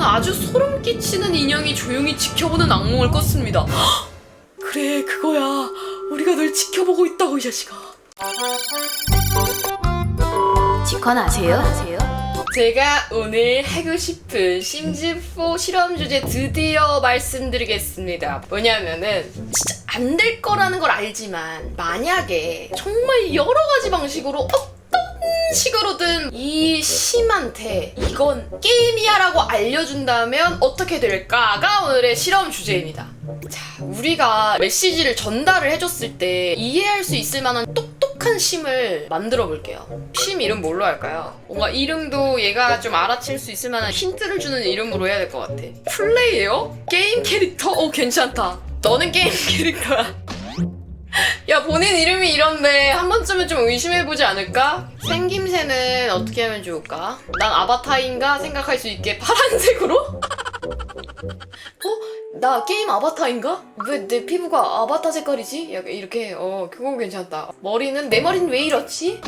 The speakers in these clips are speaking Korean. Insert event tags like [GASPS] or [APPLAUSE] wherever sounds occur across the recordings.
하지만 아주 소름 끼치는 인형이 조용히 지켜보는 악몽을 꿨습니다. 헉! [GASPS] 그래 그거야. 우리가 널 지켜보고 있다고 이 자식아. 직관 아세요? 제가 오늘 하고 싶은 심즈4 실험 주제 드디어 말씀드리겠습니다. 뭐냐면은 진짜 안 될 거라는 걸 알지만 만약에 정말 여러 가지 방식으로 어떤 식으로든 이 심한테 이건 게임이야 라고 알려준다면 어떻게 될까가 오늘의 실험 주제입니다. 자, 우리가 메시지를 전달을 해줬을 때 이해할 수 있을 만한 똑똑한 심을 만들어 볼게요. 심 이름 뭘로 할까요? 뭔가 이름도 얘가 좀 알아챌 수 있을 만한 힌트를 주는 이름으로 해야 될 것 같아. 플레이어? 게임 캐릭터? 오, 괜찮다. 너는 게임 [LAUGHS] 캐릭터야. 야, 본인 이름이 이런데 한 번쯤은 좀 의심해보지 않을까? 생김새는 어떻게 하면 좋을까? 난 아바타인가 생각할 수 있게 파란색으로? [LAUGHS] 어? 나 게임 아바타인가? 왜 내 피부가 아바타 색깔이지? 약간 이렇게 어 그거 괜찮다 머리는 내 머리는 왜 이렇지?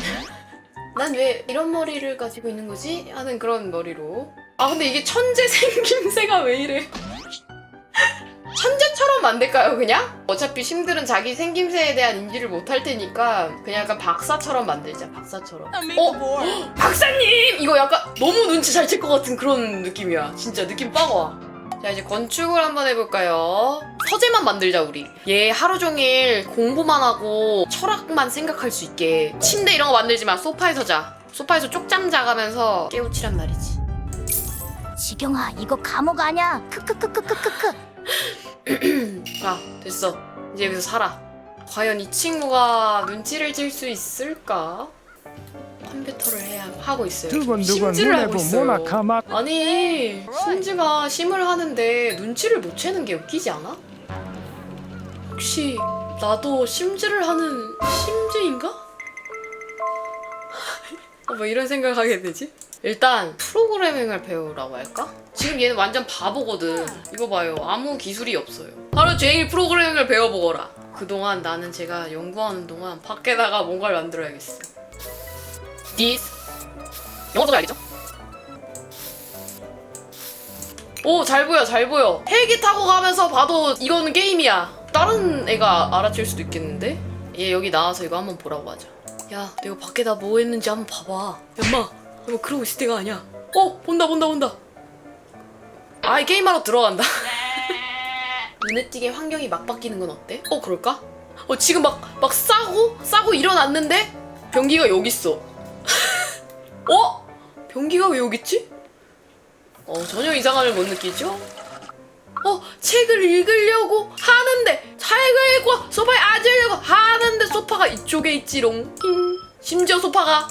난 왜 이런 머리를 가지고 있는 거지? 하는 그런 머리로 아 근데 이게 천재 [LAUGHS] 생김새가 왜 이래 천재 처럼 만들까요 그냥? 어차피 심들은 자기 생김새에 대한 인지를 못할 테니까 그냥 약간 박사처럼 만들자 박사처럼 어? [GASPS] 박사님! 이거 약간 너무 눈치 잘 챌 것 같은 그런 느낌이야 진짜 느낌 빠가 자 이제 건축을 한번 해볼까요? 서재만 만들자 우리 얘 하루 종일 공부만 하고 철학만 생각할 수 있게 침대 이런 거 만들지 마 소파에서 자 소파에서 쪽잠 자가면서 깨우치란 말이지 지경아 이거 감옥 아냐? 크크크크크크크. 아 됐어 이제 여기서 살아 과연 이 친구가 눈치를 챌 수 있을까? 컴퓨터를 해야 하고 있어요 두근 두근 심지를 하고 있어요 모나 카마 아니 심즈가 심을 하는데 눈치를 못 채는 게 웃기지 않아? 혹시 나도 심즈를 하는 심즈인가? [LAUGHS] 아, 뭐 이런 생각을 하게 되지? 일단 프로그래밍을 배우라고 할까? 지금 얘는 완전 바보거든 이거 봐요 아무 기술이 없어요 하루 종일 프로그래밍을 배워보거라 그동안 나는 제가 연구하는 동안 밖에다가 뭔가를 만들어야겠어 This 영어 써야겠죠? 오, 잘 보여, 잘 보여. 헬기 타고 가면서 봐도 이거는 게임이야. 다른 애가 알아챌 수도 있겠는데? 얘 여기 나와서 이거 한번 보라고 하자. 야, 내가 밖에다 뭐 했는지 한번 봐봐. 엄마, 너 그러고 있을 때가 아니야. 어, 본다, 본다, 본다. 아, 이 게임하러 들어간다. [LAUGHS] 눈에 띄게 환경이 막 바뀌는 건 어때? 어, 그럴까? 어, 지금 막, 막 싸고, 싸고 일어났는데, 변기가 여기 있어. [LAUGHS] 어? 변기가 왜 여기 있지? 어, 전혀 이상함을 못 느끼죠? 어, 책을 읽으려고 하는데, 책을 읽고 소파에 앉으려고 하는데 소파가 이쪽에 있지롱. 힝. 심지어 소파가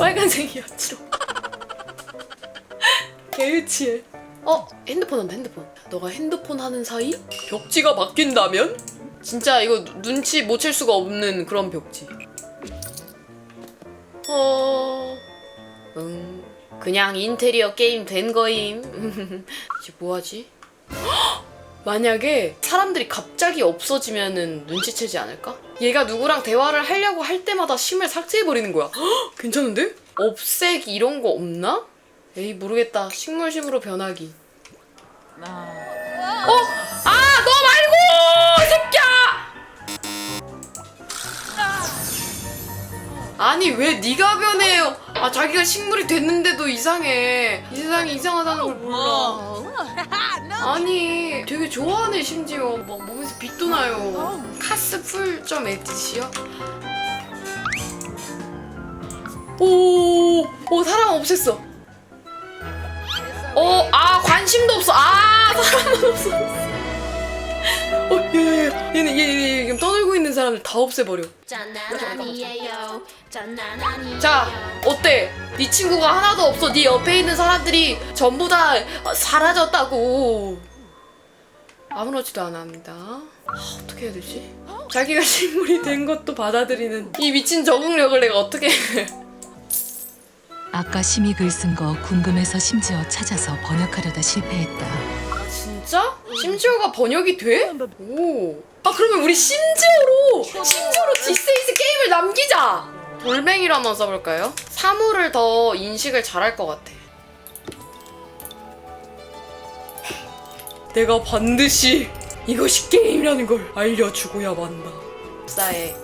빨간색이었지롱. [LAUGHS] 개유치해. 어, 핸드폰 한다, 핸드폰. 너가 핸드폰 하는 사이 벽지가 바뀐다면? 진짜 이거 누- 눈치 못 챌 수가 없는 그런 벽지. 어, 음, 그냥 인테리어 게임 된 거임. [LAUGHS] 이제 뭐하지? 헉! 만약에 사람들이 갑자기 없어지면은 눈치채지 않을까? 얘가 누구랑 대화를 하려고 할 때마다 심을 삭제해버리는 거야. 헉! 괜찮은데? 없애기 이런 거 없나? 에이 모르겠다. 식물심으로 변하기. 어? 아, 너 말고! 이 새끼야! 아니 왜 네가 변해요? 아 자기가 식물이 됐는데도 이상해. 이 세상이 이상하다는 걸 몰라. [LAUGHS] 아니 되게 좋아하네 심지어 막 몸에서 빛도 나요. 카스 풀.점 에디시요? 오, 오 사람 없앴어. 어, 아 관심도 없어. 아 사람만 없어. 어, 얘, 얘, 얘는 얘, 얘, 얘 지금 떠들고 있는 사람들 다 없애버려. 자, 어때? 네 친구가 하나도 없어. 네 옆에 있는 사람들이 전부 다 사라졌다고. 아무렇지도 않아 합니다. 아, 어떻게 해야 되지? 자기가 [LAUGHS] 식물이 된 것도 받아들이는 이 미친 적응력을 내가 어떻게 해? 아까 심히 글쓴 거 궁금해서 심지어 찾아서 번역하려다 실패했다. 아, 진짜? 심지어가 번역이 돼? 오. 아 그러면 우리 심지어로 심지어로 디스이즈 게임을 남기자. 돌멩이로 한번 써볼까요? 사물을 더 인식을 잘할 것 같아. 내가 반드시 이것이 게임이라는 걸 알려주고야 만다. 싸해.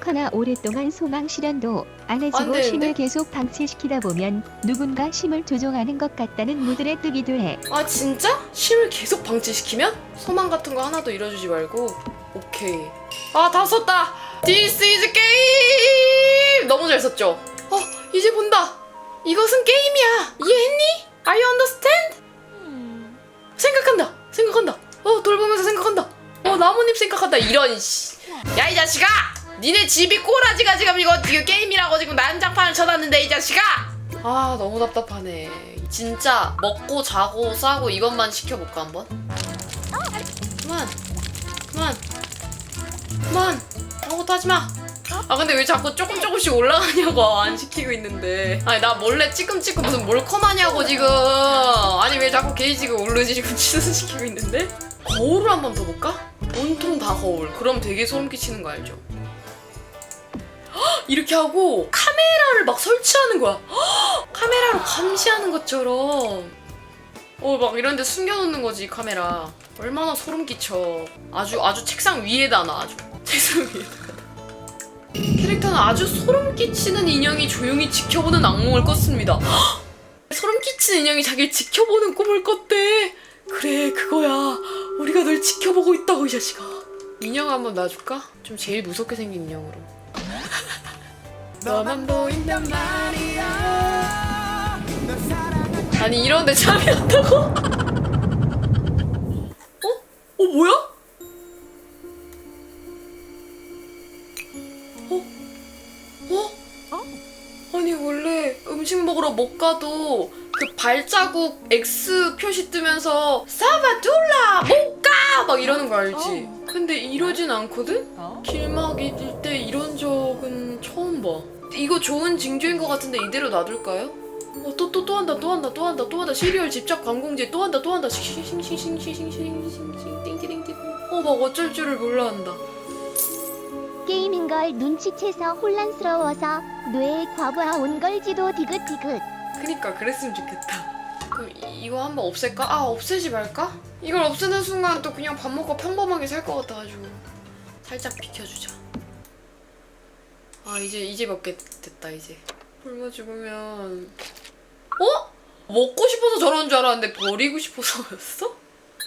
커나 오랫동안 소망 실현도 안안 해주고 되는데? 심을 계속 방치시키다 보면 누군가 심을 조종하는 것 같다는 무드에 뜨기도 해. 아 진짜? 심을 계속 방치시키면? 소망 같은 거 하나도 이뤄주지 말고 오케이 아 다 썼다 This is game 너무 잘 썼죠? 어 이제 본다 이것은 게임이야 이해했니? 한다 이런 씨 야 이 자식아! 니네 집이 꼬라지가 지금 이거 이거 게임이라고 지금 난장판을 쳐놨는데 이 자식아! 아 너무 답답하네. 진짜 먹고 자고 싸고 이것만 시켜볼까 한번? 그만. 그만. 그만. 아무것도 하지 마. 아 근데 왜 자꾸 조금 조금씩 올라가냐고. 안 시키고 있는데. 아니 나 몰래 찌끔찌끔 무슨 몰컴하냐고 지금. 아니 왜 자꾸 게이지가 오르지 지금 취소시키고 있는데? 거울을 한번 더 볼까? 온통 다 거울. 그럼 되게 소름 끼치는 거 알죠? 헉, [GASPS] 이렇게 하고 카메라를 막 설치하는 거야. 헉, [GASPS] 카메라로 감시하는 것처럼. 어 막 이런데 숨겨놓는 거지 카메라. 얼마나 소름 끼쳐. 아주 아주 책상 위에다 놔 아주. [LAUGHS] 책상 위에다. 캐릭터는 아주 소름 끼치는 인형이 조용히 지켜보는 악몽을 꿨습니다. 헉! [GASPS] 소름 끼치는 인형이 자기를 지켜보는 꿈을 꿨대. 그래 그거야 우리가 널 지켜보고 있다고 이 자식아 인형 한번 놔줄까? 좀 제일 무섭게 생긴 인형으로 [LAUGHS] 너만 보인단 말이야 [LAUGHS] 아니 이런데 잠이 왔다고? [LAUGHS] 어? 어 뭐야? 어? 어? 아니 원래 음식 먹으러 못 가도 그 발자국 X 표시 뜨면서 사바둘라 못 가! 막 이러는 거 알지? 근데 이러진 않거든? 길막일 때 이런 적은 처음 봐. 이거 좋은 징조인 것 같은데 이대로 놔둘까요? 어, 또, 또, 또 한다, 또 한다, 또 한다, 또 한다. 시리얼 집착 관공제 또 한다, 또 한다. 싱싱싱싱싱싱싱싱싱 띵기띵기. 어, 막 어쩔 줄을 몰라 한다. 게임인 걸 눈치채서 혼란스러워서 뇌에 과부하 온 걸지도 디귿디귿. 그니까 그랬으면 좋겠다. 그럼 이, 이거 한번 없앨까? 아 없애지 말까? 이걸 없애는 순간 또 그냥 밥 먹고 평범하게 살 것 같아가지고 살짝 비켜주자. 아 이제 이제 먹게 됐다 이제. 굶어 죽으면 어? 먹고 싶어서 저런 줄 알았는데 버리고 싶어서였어?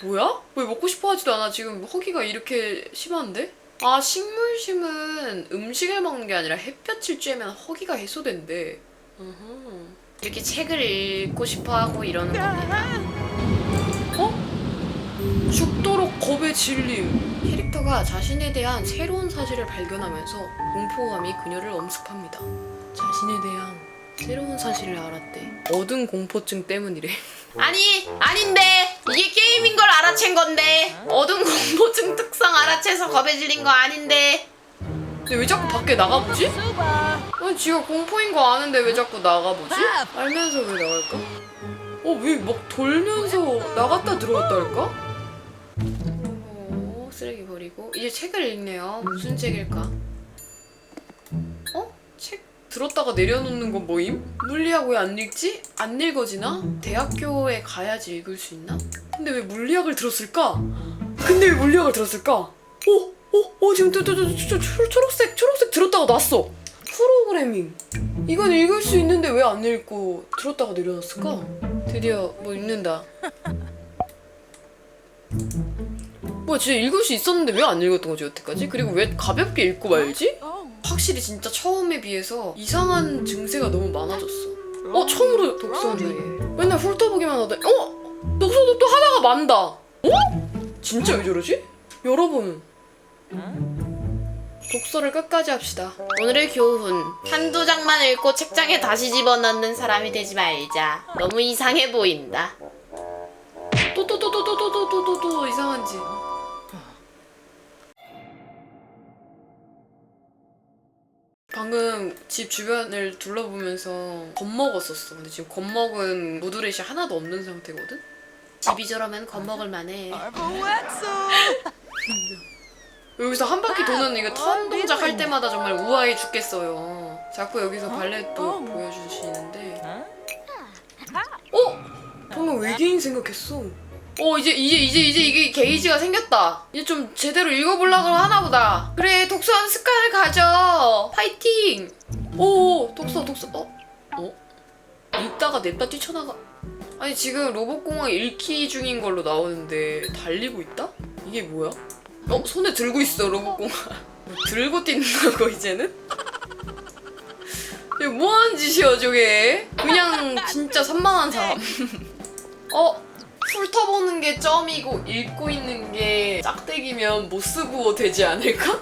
뭐야? 왜 먹고 싶어 하지도 않아? 지금 허기가 이렇게 심한데? 아 식물심은 음식을 먹는 게 아니라 햇볕을 쬐면 허기가 해소된대. 어허. 이렇게 책을 읽고 싶어 하고 이러는 거네. 어? 죽도록 겁에 질림. 캐릭터가 자신에 대한 새로운 사실을 발견하면서 공포감이 그녀를 엄습합니다. 자신에 대한 새로운 사실을 알았대. 얻은 공포증 때문이래. [LAUGHS] 아니, 아닌데. 이게 게임인 걸 알아챈 건데. 얻은 공포증 특성 알아채서 겁에 질린 거 아닌데. 근데 왜 자꾸 밖에 나가보지? 아니 지가 공포인 거 아는데 왜 자꾸 나가보지? 알면서 왜 나갈까? 어 왜 막 돌면서 나갔다 들어왔다 할까? 어, 쓰레기 버리고 이제 책을 읽네요. 무슨 책일까? 어? 책 들었다가 내려놓는 건 뭐임? 물리학 왜 안 읽지? 안 읽어지나? 대학교에 가야지 읽을 수 있나? 근데 왜 물리학을 들었을까? 근데 왜 물리학을 들었을까? 어? 어? 어 지금 초록색 초록색 들었다가 놨어 프로그래밍 이건 읽을 수 있는데 왜 안 읽고 들었다가 내려놨을까? 드디어 뭐 읽는다 [LAUGHS] 뭐야 진짜 읽을 수 있었는데 왜 안 읽었던 거지 여태까지? 그리고 왜 가볍게 읽고 말지? 확실히 진짜 처음에 비해서 이상한 증세가 너무 많아졌어 어 처음으로 독서하네 맨날 훑어보기만 하다 어? 독서도 또 하다가 만다 어? 진짜 왜 저러지? 여러분 독서를 끝까지 합시다. 오늘의 교훈. 한두 장만 읽고 책장에 다시 집어넣는 사람이 되지 말자. 너무 이상해 보인다. 또 또 또 또 또 또 또또또또 이상한지. 방금 집 주변을 둘러보면서 겁먹었었어. 근데 지금 겁먹은 무드렛이 하나도 없는 상태거든? 집이 저러면 겁먹을 만해. [LAUGHS] 여기서 한 바퀴 도는 이거 턴 동작 할 때마다 정말 우아해 죽겠어요. 자꾸 여기서 발렛도 보여주시는데. 어? 방금 외계인 생각했어. 어 이제 이제 이제 이제 이게 게이지가 생겼다. 이제 좀 제대로 읽어보려고 하나 보다. 그래 독서하는 습관을 가져. 파이팅. 오 독서 독서 어 어? 읽다가 냅다 뛰쳐나가. 아니 지금 로봇공학 읽기 중인 걸로 나오는데 달리고 있다? 이게 뭐야? 어 손에 들고 있어 로봇공학. 들고 뛴다고 이제는? 이게 뭐하는 짓이야 저게? 그냥 진짜 산만한 사람. 어? 훑어보는 게 점이고 읽고 있는 게 짝대기면 모스부호 되지 않을까?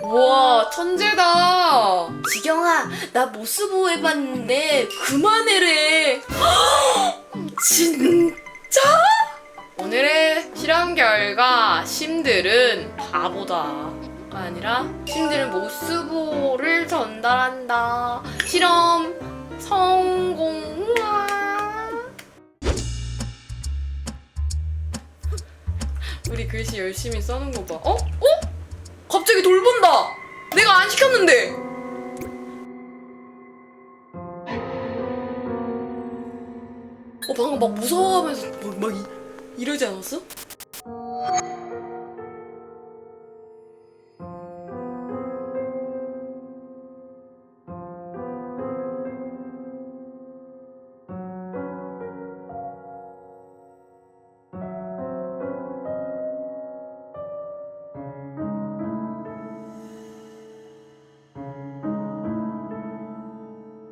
와 천재다 지경아 나 모스부호 해봤는데 그만해래 [GASPS] 진짜? 오늘의 실험 결과 심들은 바보다가 아니라 심들은 모스부호를 전달한다 실험 성공 우와 우리 글씨 열심히 써는 거 봐. 어? 어? 갑자기 돌본다. 내가 안 시켰는데. 어 방금 막 무서워하면서 막, 막 이, 이러지 않았어?